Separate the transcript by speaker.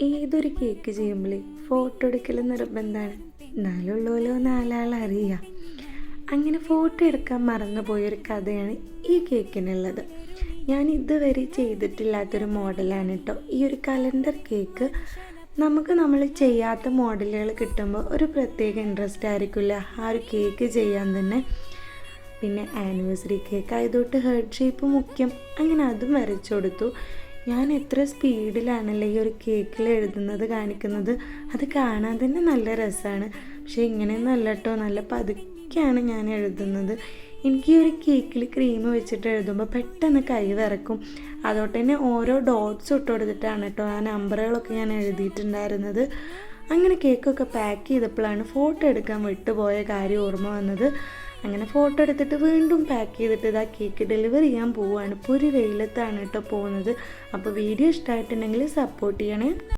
Speaker 1: ഏതൊരു കേക്ക് ചെയ്യുമ്പോൾ ഫോട്ടോ എടുക്കൽ നിർബന്ധമാണ് എന്നാലുള്ളൂല്ലോ നാലാളറിയാം. അങ്ങനെ ഫോട്ടോ എടുക്കാൻ മറന്നു പോയൊരു കഥയാണ് ഈ കേക്കിനുള്ളത്. ഞാൻ ഇതുവരെ ചെയ്തിട്ടില്ലാത്തൊരു മോഡലാണ് കേട്ടോ ഈ ഒരു കലണ്ടർ കേക്ക് നമുക്ക് നമ്മൾ ചെയ്യാത്ത മോഡലുകൾ കിട്ടുമ്പോൾ ഒരു പ്രത്യേക ഇൻട്രസ്റ്റ് ആയിരിക്കില്ല ആ ഒരു കേക്ക് ചെയ്യാൻ തന്നെ. പിന്നെ ആനിവേഴ്സറി കേക്ക് ആയതുകൊണ്ട് ഹേർട്ട് ഷേപ്പ് മുഖ്യം. അങ്ങനെ അതും വരച്ചു കൊടുത്തു ഞാൻ എത്ര സ്പീഡിലാണല്ലേ ഈ ഒരു കേക്കിൽ എഴുതുന്നത് കാണിക്കുന്നത്. അത് കാണാൻ തന്നെ നല്ല രസമാണ് പക്ഷേ ഇങ്ങനെയൊന്നും അല്ല കേട്ടോ നല്ല പതുക്കെയാണ് ഞാൻ എഴുതുന്നത്. എനിക്ക് ഒരു കേക്കിൽ ക്രീം വെച്ചിട്ട് എഴുതുമ്പോൾ പെട്ടെന്ന് കൈ വിറക്കും. അതോട്ട് തന്നെ ഓരോ ഡോട്ട്സ് ഇട്ട് കൊടുത്തിട്ടാണ് കേട്ടോ ആ നമ്പറുകളൊക്കെ ഞാൻ എഴുതിയിട്ടുണ്ടായിരുന്നത്. അങ്ങനെ കേക്കൊക്കെ പാക്ക് ചെയ്തപ്പോഴാണ് ഫോട്ടോ എടുക്കാൻ വിട്ടുപോയ കാര്യം ഓർമ്മ വന്നത്. അങ്ങനെ ഫോട്ടോ എടുത്തിട്ട് വീണ്ടും പാക്ക് ചെയ്തിട്ട് ഇതാ കേക്ക് ഡെലിവറി ചെയ്യാൻ പോവുകയാണ് ഇപ്പോൾ ഒരു വെയിലത്താണ് കേട്ടോ പോകുന്നത്. അപ്പോൾ വീഡിയോ ഇഷ്ടമായിട്ടുണ്ടെങ്കിൽ സപ്പോർട്ട് ചെയ്യണേ.